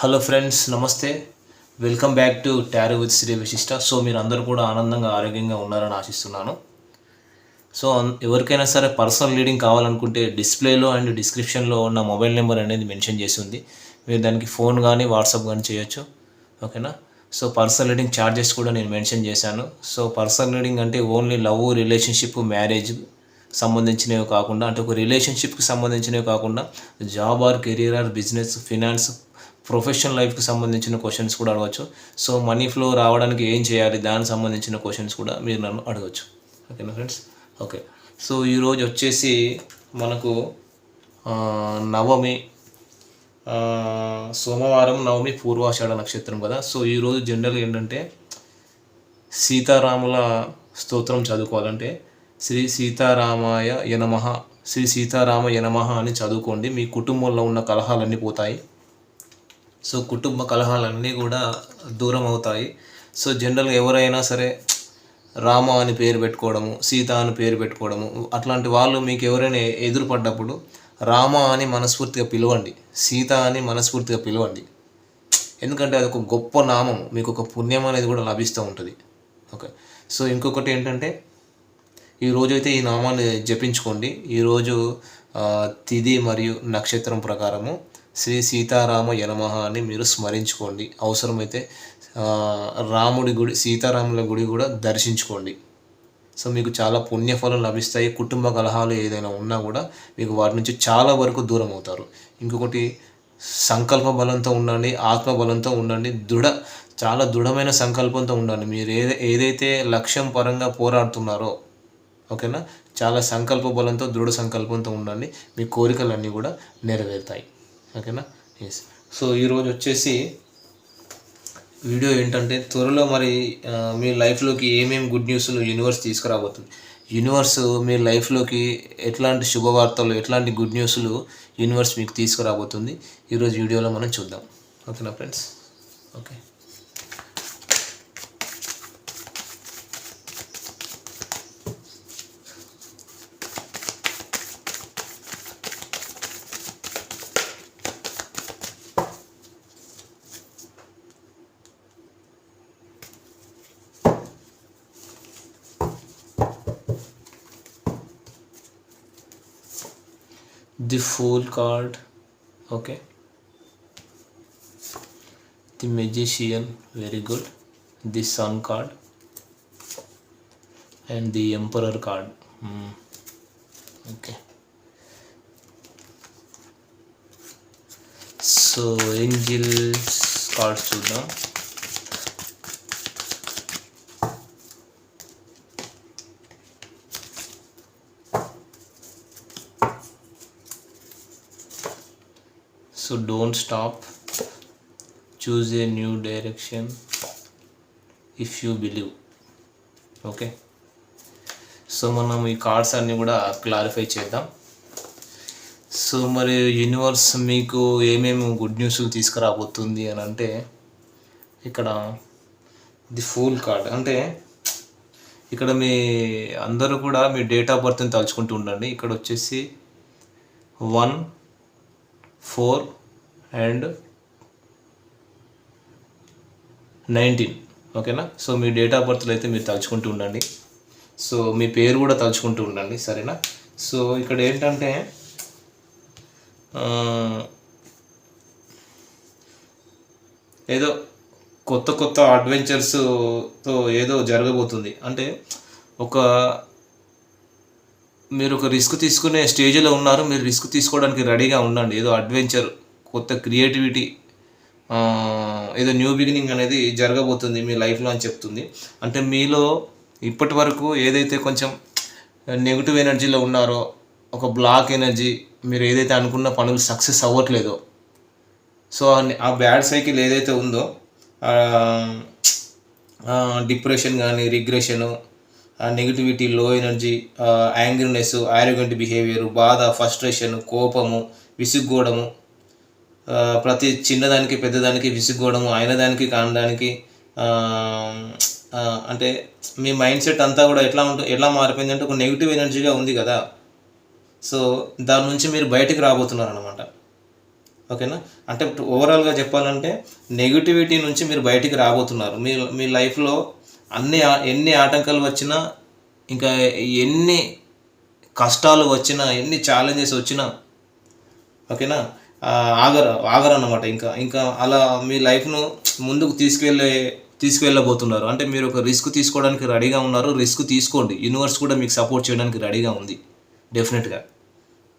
Hello friends namaste. Welcome back to tarot with Sri Vishishta so మీరు అందరూ కూడా ఆనందంగా ఆరోగ్యంగా ఉన్నారని ఆశిస్తున్నాను. సో ఎవరికైనా సరే పర్సనల్ రీడింగ్ కావాలనుకుంటే డిస్ప్లేలో అండ్ డిస్క్రిప్షన్లో ఉన్న మొబైల్ నెంబర్ అనేది మెన్షన్ చేసి ఉంది మీరు దానికి ఫోన్ కానీ వాట్సాప్ కానీ చేయొచ్చు. ఓకేనా? సో పర్సనల్ రీడింగ్ ఛార్జెస్ కూడా నేను మెన్షన్ చేశాను. సో పర్సనల్ రీడింగ్ అంటే ఓన్లీ లవ్ రిలేషన్షిప్ మ్యారేజ్ సంబంధించినవి కాకుండా అంటే ఒక రిలేషన్షిప్కి సంబంధించినవి కాకుండా job or career or business finance professional లైఫ్కి సంబంధించిన క్వశ్చన్స్ కూడా అడగచ్చు. సో మనీ ఫ్లో రావడానికి ఏం చేయాలి దానికి సంబంధించిన క్వశ్చన్స్ కూడా మీరు నన్ను అడగచ్చు. ఓకేనా ఫ్రెండ్స్? ఓకే. సో ఈరోజు వచ్చేసి మనకు నవమి సోమవారం నవమి పూర్వాషాఢ నక్షత్రం కదా. సో ఈరోజు జనరల్గా ఏంటంటే సీతారాముల స్తోత్రం చదువుకోవాలంటే శ్రీ సీతారామాయ యనమహ శ్రీ సీతారామ యనమహ అని చదువుకోండి. మీ కుటుంబంలో ఉన్న కలహాలన్నీ పోతాయి. సో కుటుంబ కలహాలన్నీ కూడా దూరం అవుతాయి. సో జనరల్గా ఎవరైనా సరే రామ అని పేరు పెట్టుకోవడము సీత అని పేరు పెట్టుకోవడము అట్లాంటి వాళ్ళు మీకు ఎవరైనా ఎదురుపడ్డప్పుడు రామ అని మనస్ఫూర్తిగా పిలవండి సీత అని మనస్ఫూర్తిగా పిలవండి. ఎందుకంటే అది ఒక గొప్ప నామం మీకు ఒక పుణ్యం అనేది కూడా లభిస్తూ ఉంటుంది. ఓకే. సో ఇంకొకటి ఏంటంటే ఈ రోజైతే ఈ నామాన్ని జపించుకోండి. ఈరోజు తిది మరియు నక్షత్రం ప్రకారము శ్రీ సీతారామ యనమః అని మీరు స్మరించుకోండి. అవసరమైతే రాముడి గుడి సీతారాముల గుడి కూడా దర్శించుకోండి. సో మీకు చాలా పుణ్యఫలం లభిస్తాయి. కుటుంబ కలహాలు ఏదైనా ఉన్నా కూడా మీకు వాటి నుంచి చాలా వరకు దూరం అవుతారు. ఇంకొకటి సంకల్ప బలంతో ఉండండి ఆత్మ బలంతో ఉండండి. దృఢ చాలా దృఢమైన సంకల్పంతో ఉండండి. మీరు ఏదై ఏదైతే లక్ష్యం పరంగా పోరాడుతున్నారో ఓకేనా? చాలా సంకల్ప బలంతో దృఢ సంకల్పంతో ఉండండి. మీ కోరికలన్నీ కూడా నెరవేరుతాయి. ఓకేనా? ఎస్ సో ఈరోజు వచ్చేసి వీడియో ఏంటంటే త్వరలో మరి మీ లైఫ్లోకి ఏమేమి గుడ్ న్యూస్లు యూనివర్స్ తీసుకురాబోతుంది. యూనివర్స్ మీ లైఫ్లోకి ఎట్లాంటి శుభవార్తలు ఎట్లాంటి గుడ్ న్యూస్లు యూనివర్స్ మీకు తీసుకురాబోతుంది. ఈరోజు వీడియోలో మనం చూద్దాం. ఓకేనా friends? Okay. the fool card okay the magician very good the sun card and the emperor card Hmm. okay so angels cards చూద్దాం so don't stop. Choose a new direction if you believe. Okay? So మనం ఈ cards అన్నీ కూడా clarify చేద్దాం. So మరి universe మీకు ఏమేమి good న్యూస్లు తీసుకురాబోతుంది అని అంటే ఇక్కడ ది ఫూల్ కార్డ్. అంటే ఇక్కడ మీ అందరూ కూడా మీ డేట్ ఆఫ్ బర్త్ని తలుచుకుంటూ ఉండండి. ఇక్కడ వచ్చేసి వన్ ఫోర్ అండ్ నైన్టీన్. ఓకేనా? సో మీ డేట్ ఆఫ్ బర్త్లో అయితే మీరు తలుచుకుంటూ ఉండండి. సో మీ పేరు కూడా తలుచుకుంటూ ఉండండి సరేనా? సో ఇక్కడ ఏంటంటే ఏదో కొత్త కొత్త అడ్వెంచర్స్తో ఏదో జరగబోతుంది. అంటే ఒక మీరు ఒక రిస్క్ తీసుకునే స్టేజ్లో ఉన్నారు మీరు రిస్క్ తీసుకోవడానికి రెడీగా ఉండండి. ఏదో అడ్వెంచర్. కొత్త క్రియేటివిటీ ఏదో న్యూ బిగినింగ్ అనేది జరగబోతుంది మీ లైఫ్లో అని చెప్తుంది. అంటే మీలో ఇప్పటి వరకు ఏదైతే కొంచెం నెగిటివ్ ఎనర్జీలో ఉన్నారో ఒక బ్లాక్ ఎనర్జీ మీరు ఏదైతే అనుకున్న పనులు సక్సెస్ అవ్వట్లేదో సో ఆ- బ్యాడ్ సైకిల్ ఏదైతే ఉందో డిప్రెషన్ కానీ regression negativity low energy angriness ఆరోగ్యంట్ behaviour బాధ ఫస్ట్రేషన్ కోపము విసుగ్గోడము ప్రతి చిన్నదానికి పెద్దదానికి విసుగ్గోవడము అయిన దానికి కానడానికి అంటే మీ మైండ్ సెట్ అంతా కూడా ఎట్లా ఉంటుంది ఎట్లా మారిపోయింది అంటే ఒక నెగిటివ్ ఎనర్జీగా ఉంది కదా. సో దాని నుంచి మీరు బయటికి రాబోతున్నారు అనమాట ఓకేనా? అంటే ఓవరాల్గా చెప్పాలంటే నెగిటివిటీ నుంచి మీరు బయటికి రాబోతున్నారు. మీ మీ లైఫ్లో అన్ని ఎన్ని ఆటంకాలు వచ్చినా ఇంకా ఎన్ని కష్టాలు వచ్చినా ఎన్ని ఛాలెంజెస్ వచ్చినా ఓకేనా? ఆగరు ఆగరు అనమాట ఇంకా ఇంకా అలా మీ లైఫ్ను ముందుకు తీసుకెళ్ళే తీసుకువెళ్ళబోతున్నారు అంటే మీరు ఒక రిస్క్ తీసుకోవడానికి రెడీగా ఉన్నారు. రిస్క్ తీసుకోండి. యూనివర్స్ కూడా మీకు సపోర్ట్ చేయడానికి రెడీగా ఉంది. డెఫినెట్గా.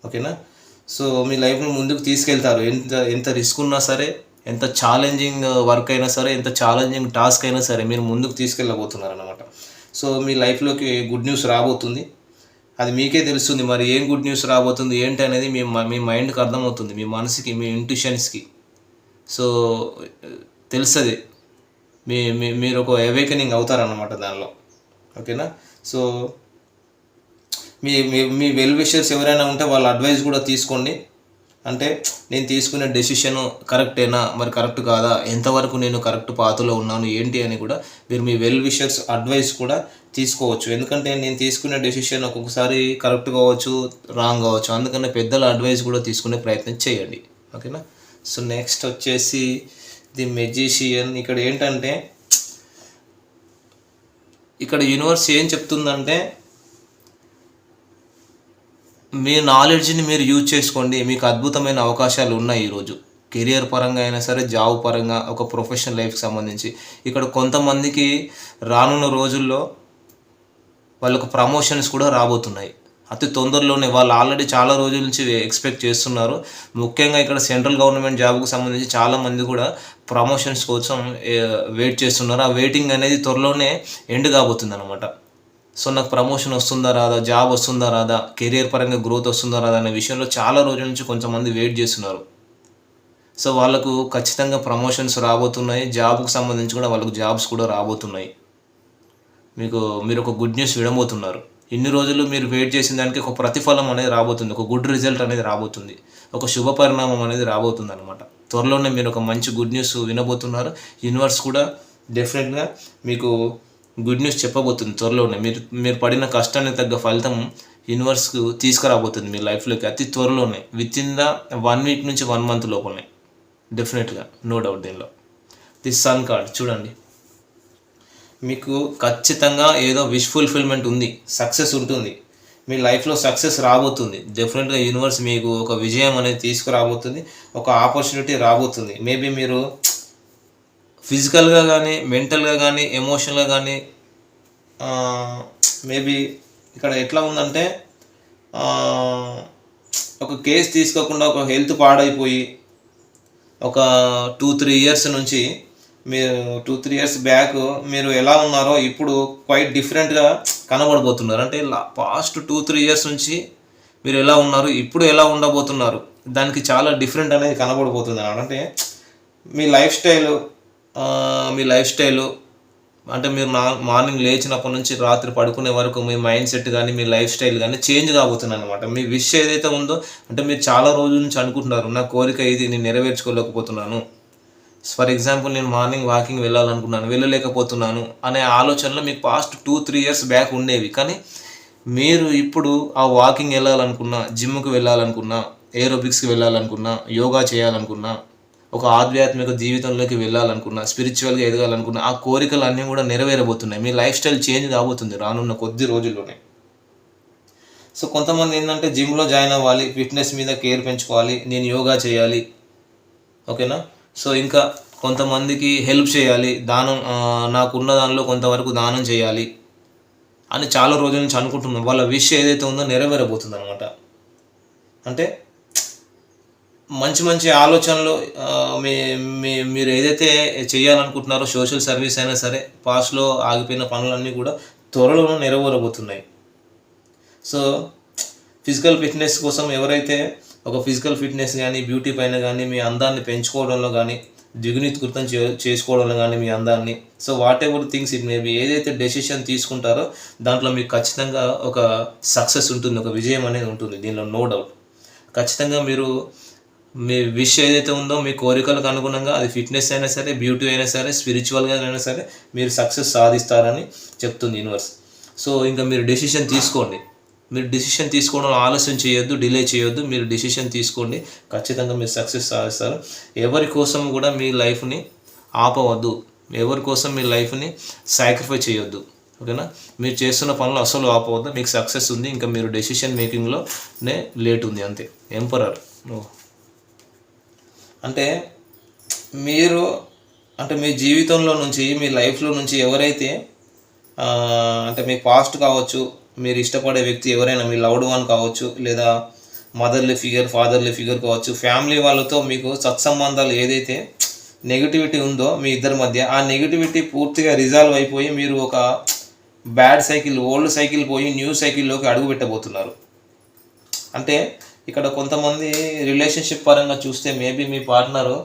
ఓకేనా? సో మీ లైఫ్ను ముందుకు తీసుకెళ్తారు. ఎంత ఎంత రిస్క్ ఉన్నా సరే ఎంత ఛాలెంజింగ్ వర్క్ అయినా సరే ఎంత ఛాలెంజింగ్ టాస్క్ అయినా సరే మీరు ముందుకు తీసుకెళ్ళబోతున్నారు అనమాట సో మీ లైఫ్లోకి గుడ్ న్యూస్ రాబోతుంది. అది మీకే తెలుస్తుంది మరి ఏం గుడ్ న్యూస్ రాబోతుంది ఏంటి అనేది మీ మీ మైండ్కి అర్థమవుతుంది మీ మనసుకి మీ ఇంట్యూషన్స్కి సో తెలుస్తుంది. మీ మీ- మీరు ఒక అవేకనింగ్ అవుతారన్నమాట దానిలో. ఓకేనా? సో మీ మీ మీ వెల్ విషర్స్ ఎవరైనా ఉంటే వాళ్ళ అడ్వైస్ కూడా తీసుకోండి. అంటే నేను తీసుకునే డెసిషన్ కరెక్టేనా మరి కరెక్ట్ కాదా? ఎంతవరకు నేను కరెక్ట్ పాతలో ఉన్నాను? ఏంటి అని కూడా మీరు మీ వెల్ విషర్స్ అడ్వైస్ కూడా తీసుకోవచ్చు. ఎందుకంటే నేను తీసుకునే డెసిషన్ ఒక్కొక్కసారి కరెక్ట్ కావచ్చు రాంగ్ కావచ్చు. అందుకనే పెద్దల అడ్వైస్ కూడా తీసుకునే ప్రయత్నం చేయండి. ఓకేనా? సో నెక్స్ట్ వచ్చేసి ది మెజిషియన్ ఇక్కడ ఏంటంటే ఇక్కడ యూనివర్స్ ఏం చెప్తుందంటే మీ నాలెడ్జ్ని మీరు యూజ్ చేసుకోండి. మీకు అద్భుతమైన అవకాశాలు ఉన్నాయి ఈరోజు కెరియర్ పరంగా అయినా సరే జాబ్ పరంగా ఒక ప్రొఫెషనల్ లైఫ్కి సంబంధించి. ఇక్కడ కొంతమందికి రానున్న రోజుల్లో వాళ్ళకు ప్రమోషన్స్ కూడా రాబోతున్నాయి. అతి తొందరలోనే వాళ్ళు ఆల్రెడీ చాలా రోజుల నుంచి ఎక్స్పెక్ట్ చేస్తున్నారు. ముఖ్యంగా ఇక్కడ సెంట్రల్ గవర్నమెంట్ జాబ్కు సంబంధించి చాలామంది కూడా ప్రమోషన్స్ కోసం వెయిట్ చేస్తున్నారు. ఆ వెయిటింగ్ అనేది త్వరలోనే ఎండ్ కాబోతుంది అనమాట సో నాకు ప్రమోషన్ వస్తుందా రాదా? జాబ్ వస్తుందా రాదా? కెరియర్ పరంగా గ్రోత్ వస్తుందా రాదా అనే విషయంలో చాలా రోజుల నుంచి కొంతమంది వెయిట్ చేస్తున్నారు. సో వాళ్ళకు ఖచ్చితంగా ప్రమోషన్స్ రాబోతున్నాయి. జాబ్కు సంబంధించి కూడా వాళ్ళకు జాబ్స్ కూడా రాబోతున్నాయి. మీకు మీరు ఒక గుడ్ న్యూస్ వినబోతున్నారు. ఇన్ని రోజులు మీరు వెయిట్ చేసిన దానికి ఒక ప్రతిఫలం అనేది రాబోతుంది. ఒక గుడ్ రిజల్ట్ అనేది రాబోతుంది. ఒక శుభ పరిణామం అనేది రాబోతుంది అనమాట త్వరలోనే మీరు ఒక మంచి గుడ్ న్యూస్ వినబోతున్నారు. యూనివర్స్ కూడా డెఫినెట్గా మీకు గుడ్ న్యూస్ చెప్పబోతుంది త్వరలోనే. మీరు మీరు పడిన కష్టానికి తగ్గ ఫలితం యూనివర్స్కు తీసుకురాబోతుంది మీ లైఫ్లోకి అతి త్వరలోనే within the one week నుంచి వన్ మంత్ లోపలనే. డెఫినెట్గా నో డౌట్ దీనిలో. దిస్ సన్ కార్డ్ చూడండి. మీకు ఖచ్చితంగా ఏదో విష్ ఫుల్ఫిల్మెంట్ ఉంది సక్సెస్ ఉంటుంది. మీ లైఫ్లో సక్సెస్ రాబోతుంది. డెఫినెట్గా యూనివర్స్ మీకు ఒక విజయం అనేది తీసుకురాబోతుంది ఒక ఆపర్చునిటీ రాబోతుంది. మేబీ మీరు ఫిజికల్గా కానీ మెంటల్గా కానీ ఎమోషనల్గా కానీ మేబీ ఇక్కడ ఎట్లా ఉందంటే ఒక కేసు తీసుకోకుండా ఒక హెల్త్ పాడైపోయి ఒక టూ త్రీ ఇయర్స్ నుంచి మీరు టూ త్రీ ఇయర్స్ బ్యాక్ మీరు ఎలా ఉన్నారో ఇప్పుడు క్వైట్ డిఫరెంట్గా కనబడబోతున్నారు. అంటే పాస్ట్ టూ త్రీ ఇయర్స్ నుంచి మీరు ఎలా ఉన్నారు ఇప్పుడు ఎలా ఉండబోతున్నారు దానికి చాలా డిఫరెంట్ అనేది కనబడబోతుంది అంటే మీ లైఫ్ స్టైల్ మీ లైఫ్ స్టైలు అంటే మీరు నా మార్నింగ్ లేచినప్పటి నుంచి రాత్రి పడుకునే వరకు మీ మైండ్ సెట్ కానీ మీ లైఫ్ స్టైల్ కానీ చేంజ్ కాబోతుంది అనమాట మీ విష్ ఏదైతే ఉందో అంటే మీరు చాలా రోజుల నుంచి అనుకుంటున్నారు నా కోరిక ఇది నేను నెరవేర్చుకోలేకపోతున్నాను. ఫర్ ఎగ్జాంపుల్ నేను మార్నింగ్ వాకింగ్ వెళ్ళాలనుకున్నాను వెళ్ళలేకపోతున్నాను అనే ఆలోచనలు మీకు past two three years back ఉండేవి. కానీ మీరు ఇప్పుడు ఆ వాకింగ్ వెళ్ళాలనుకున్నా జిమ్కి వెళ్ళాలనుకున్నా ఏరోబిక్స్కి వెళ్ళాలనుకున్నా యోగా చేయాలనుకున్నా ఒక ఆధ్యాత్మిక జీవితంలోకి వెళ్ళాలనుకున్నా స్పిరిచువల్గా ఎదగాలనుకున్నా ఆ కోరికలు అన్నీ కూడా నెరవేరబోతున్నాయి. మీ లైఫ్ స్టైల్ చేంజ్ కాబోతుంది రానున్న కొద్ది రోజుల్లోనే. సో కొంతమంది ఏంటంటే జిమ్లో జాయిన్ అవ్వాలి ఫిట్నెస్ మీద కేర్ పెంచుకోవాలి నేను యోగా చేయాలి. ఓకేనా సో ఇంకా కొంతమందికి హెల్ప్ చేయాలి దానం నాకున్న దానిలో కొంతవరకు దానం చేయాలి అని చాలా రోజుల నుంచి అనుకుంటున్నాం. వాళ్ళ విష్ ఏదైతే ఉందో నెరవేరబోతుంది అనమాట అంటే మంచి మంచి ఆలోచనలు మీ మీ మీరు ఏదైతే చేయాలనుకుంటున్నారో సోషల్ సర్వీస్ అయినా సరే పాస్ట్లో ఆగిపోయిన పనులన్నీ కూడా త్వరలో నెరవేరబోతున్నాయి. సో ఫిజికల్ ఫిట్నెస్ కోసం ఎవరైతే ఒక ఫిజికల్ ఫిట్నెస్ కానీ బ్యూటీ పైన కానీ మీ అందాన్ని పెంచుకోవడంలో కానీ దిగునీకృతం చే చేసుకోవడంలో కానీ మీ అందాన్ని so whatever things it maybe ఏదైతే డెసిషన్ తీసుకుంటారో దాంట్లో మీకు ఖచ్చితంగా ఒక సక్సెస్ ఉంటుంది ఒక విజయం అనేది ఉంటుంది దీనిలో నో డౌట్ ఖచ్చితంగా మీరు మీ విష్ ఏదైతే ఉందో మీ కోరికలకు అనుగుణంగా అది ఫిట్నెస్ అయినా సరే బ్యూటీ అయినా సరే స్పిరిచువల్గా అయినా సరే మీరు సక్సెస్ సాధిస్తారని చెప్తుంది యూనివర్స్ సో ఇంకా మీరు డెసిషన్ తీసుకోండి. మీరు డిసిషన్ తీసుకోవడం ఆలస్యం చేయొద్దు డిలే చేయొద్దు. మీరు డిసిషన్ తీసుకోండి. ఖచ్చితంగా మీరు సక్సెస్ సాధిస్తారు. ఎవరి కోసం కూడా మీ లైఫ్ని ఆపవద్దు. ఎవరి కోసం మీ లైఫ్ని సాక్రిఫై చేయొద్దు. ఓకేనా మీరు చేస్తున్న పనులు అసలు ఆపవద్దు. మీకు సక్సెస్ ఉంది. ఇంకా మీరు డెసిషన్ మేకింగ్లోనే లేట్ ఉంది. అంతే. ఎంపరర్ అంటే మీరు అంటే మీ జీవితంలో నుంచి మీ లైఫ్లో నుంచి ఎవరైతే అంటే మీ పాస్ట్ కావచ్చు మీరు ఇష్టపడే వ్యక్తి ఎవరైనా మీ లవ్డ్ వన్ కావచ్చు లేదా మదర్లీ ఫిగర్ ఫాదర్లీ ఫిగర్ కావచ్చు ఫ్యామిలీ వాళ్ళతో మీకు సత్సంబంధాలు ఏదైతే నెగిటివిటీ ఉందో మీ ఇద్దరి మధ్య ఆ నెగిటివిటీ పూర్తిగా రిజాల్వ్ అయిపోయి మీరు ఒక బ్యాడ్ సైకిల్ ఓల్డ్ సైకిల్ పోయి న్యూ సైకిల్లోకి అడుగు పెట్టబోతున్నారు. అంటే ఇక్కడ కొంతమంది రిలేషన్షిప్ పరంగా చూస్తే మేబీ మీ పార్ట్నరు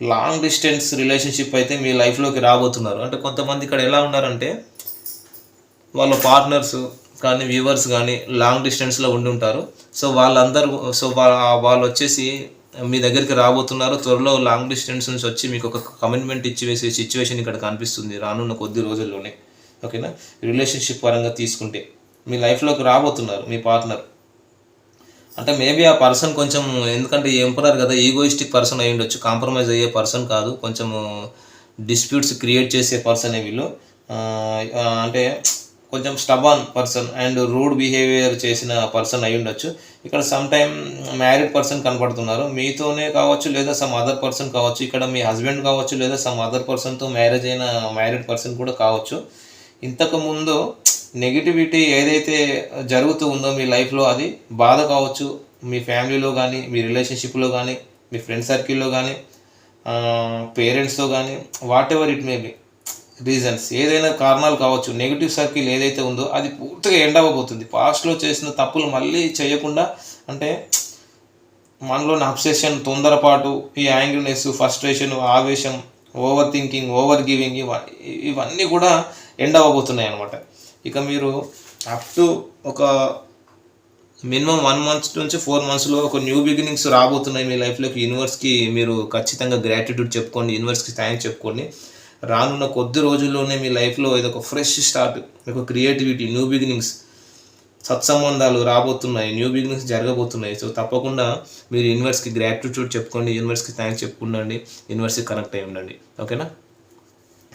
లాంగ్ డిస్టెన్స్ రిలేషన్షిప్ అయితే మీ లైఫ్లోకి రాబోతున్నారు. అంటే కొంతమంది ఇక్కడ ఎలా ఉన్నారంటే వాళ్ళ పార్ట్నర్స్ కానీ వ్యూవర్స్ కానీ లాంగ్ డిస్టెన్స్లో ఉండి ఉంటారు. సో వాళ్ళందరూ సో వాళ్ళ వాళ్ళు వచ్చేసి మీ దగ్గరికి రాబోతున్నారు. త్వరలో లాంగ్ డిస్టెన్స్ నుంచి వచ్చి మీకు ఒక కమిట్మెంట్ ఇచ్చి వేసే సిచ్యువేషన్ ఇక్కడ కనిపిస్తుంది రానున్న కొద్ది రోజుల్లోనే. ఓకేనా రిలేషన్షిప్ పరంగా తీసుకుంటే మీ లైఫ్లోకి రాబోతున్నారు మీ పార్ట్నర్ అంటే మేబీ ఆ పర్సన్ కొంచెం ఎందుకంటే ఎంపరర్ కదా ఈగోయిస్టిక్ పర్సన్ అయి ఉండొచ్చు కాంప్రమైజ్ అయ్యే పర్సన్ కాదు కొంచెం డిస్ప్యూట్స్ క్రియేట్ చేసే పర్సనే వీళ్ళు. అంటే కొంచెం stubborn person and rude behaviour చేసిన పర్సన్ అయి ఉండొచ్చు. ఇక్కడ సమ్ టైమ్ మ్యారీడ్ పర్సన్ కనపడుతున్నారు. మీతోనే కావచ్చు లేదా సమ్ అదర్ పర్సన్ కావచ్చు ఇక్కడ మీ హస్బెండ్ కావచ్చు లేదా సమ్ అదర్ పర్సన్తో మ్యారేజ్ అయిన మ్యారీడ్ పర్సన్ కూడా కావచ్చు. ఇంతకు ముందు నెగిటివిటీ ఏదైతే జరుగుతూ ఉందో మీ లైఫ్లో అది బాధ కావచ్చు. మీ ఫ్యామిలీలో కానీ మీ రిలేషన్షిప్లో కానీ మీ ఫ్రెండ్ సర్కిల్లో కానీ పేరెంట్స్తో కానీ whatever it may be reasons ఏదైనా కారణాలు కావచ్చు నెగిటివ్ సర్కిల్ ఏదైతే ఉందో అది పూర్తిగా ఎండ్ అవ్వబోతుంది. పాస్ట్లో చేసిన తప్పులు మళ్ళీ చేయకుండా అంటే మనలోని అబ్సెషన్ తొందరపాటు ఈ యాంగ్రీనెస్ ఫస్ట్రేషన్ ఆవేశం ఓవర్ థింకింగ్ ఓవర్ గివింగ్ ఇవన్నీ కూడా ఎండ్ అవ్వబోతున్నాయి అనమాట ఇక మీరు అప్ టు ఒక మినిమం వన్ మంత్స్ నుంచి ఫోర్ మంత్స్లో ఒక న్యూ బిగినింగ్స్ రాబోతున్నాయి మీ లైఫ్లోకి యూనివర్స్కి మీరు ఖచ్చితంగా గ్రాటిట్యూడ్ చెప్పుకోండి యూనివర్స్కి థ్యాంక్స్ చెప్పుకోండి. రానున్న కొద్ది రోజుల్లోనే మీ లైఫ్లో ఇది ఒక ఫ్రెష్ స్టార్ట్ ఒక క్రియేటివిటీ న్యూ బిగినింగ్స్ సత్సంబంధాలు రాబోతున్నాయి న్యూ బిగినింగ్స్ జరగబోతున్నాయి. సో తప్పకుండా మీరు యూనివర్స్కి గ్రాటిట్యూడ్ చెప్పుకోండి యూనివర్స్కి థ్యాంక్స్ చెప్పుకుండండి యూనివర్స్కి కనెక్ట్ అయి ఉండండి. ఓకేనా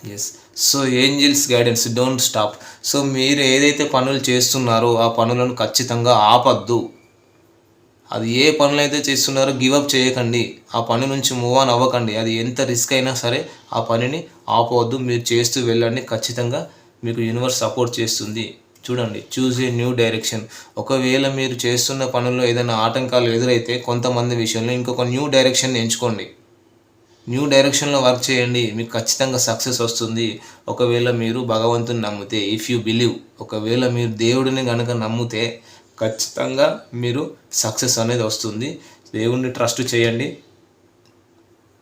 yes so angels guidance don't stop so మీరు ఏదైతే పనులు చేస్తున్నారో ఆ పనులను ఖచ్చితంగా ఆపద్దు. అది ఏ పనులు అయితే చేస్తున్నారో గివప్ చేయకండి. ఆ పని నుంచి మూవ్ ఆన్ అవ్వకండి. అది ఎంత రిస్క్ అయినా సరే ఆ పనిని ఆపవద్దు. మీరు చేస్తూ వెళ్ళండి. ఖచ్చితంగా మీకు యూనివర్స్ సపోర్ట్ చేస్తుంది. చూడండి చూజ్ ఏ న్యూ డైరెక్షన్ ఒకవేళ మీరు చేస్తున్న పనుల్లో ఏదైనా ఆటంకాలు ఎదురైతే కొంతమంది విషయంలో ఇంకొక న్యూ డైరెక్షన్ ఎంచుకోండి. న్యూ డైరెక్షన్లో వర్క్ చేయండి మీకు ఖచ్చితంగా సక్సెస్ వస్తుంది. ఒకవేళ మీరు భగవంతుని నమ్మితే ఇఫ్ యూ బిలీవ్ ఒకవేళ మీరు దేవుడిని కనుక నమ్మితే ఖచ్చితంగా మీరు సక్సెస్ అనేది వస్తుంది. దేవుడిని ట్రస్ట్ చేయండి.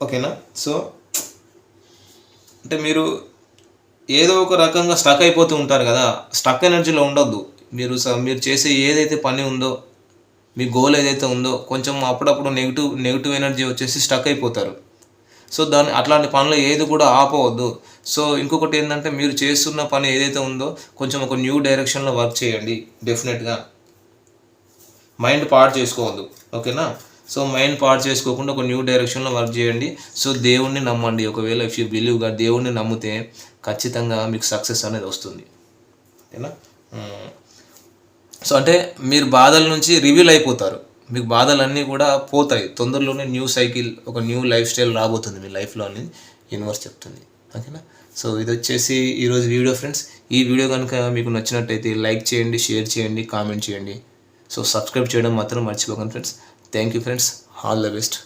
ఓకేనా? సో అంటే మీరు ఏదో ఒక రకంగా స్టక్ అయిపోతూ ఉంటారు కదా స్టక్ ఎనర్జీలో ఉండొద్దు. మీరు స- మీరు చేసే ఏదైతే పని ఉందో మీ గోల్ ఏదైతే ఉందో కొంచెం అప్పుడప్పుడు నెగిటివ్ నెగిటివ్ ఎనర్జీ వచ్చేసి స్టక్ అయిపోతారు. సో దాన్ని అట్లాంటి పనులు ఏది కూడా ఆపవద్దు. సో ఇంకొకటి ఏంటంటే మీరు చేస్తున్న పని ఏదైతే ఉందో కొంచెం ఒక న్యూ డైరెక్షన్లో వర్క్ చేయండి డెఫినెట్గా మైండ్ పాడు చేసుకోవద్దు ఓకేనా? సో మైండ్ పాడు చేసుకోకుండా ఒక న్యూ డైరెక్షన్లో వర్క్ చేయండి. సో దేవుణ్ణి నమ్మండి. ఒకవేళ ఇఫ్ యూ బిలీవ్గా దేవుణ్ణి నమ్మితే ఖచ్చితంగా మీకు సక్సెస్ అనేది వస్తుంది. ఓకేనా? సో అంటే మీరు బాధల నుంచి రివీల్ అయిపోతారు. మీకు బాధలన్నీ కూడా పోతాయి. తొందరలోనే న్యూ సైకిల్ ఒక న్యూ లైఫ్ స్టైల్ రాబోతుంది మీ లైఫ్లో అని యూనివర్స్ చెప్తుంది. ఓకేనా? సో ఇది వచ్చేసి ఈరోజు వీడియో ఫ్రెండ్స్. ఈ వీడియో కనుక మీకు నచ్చినట్టయితే లైక్ చేయండి షేర్ చేయండి కామెంట్ చేయండి. సో సబ్స్క్రైబ్ చేయడం మాత్రం మర్చిపోకండి friends. Thank you friends. All the best.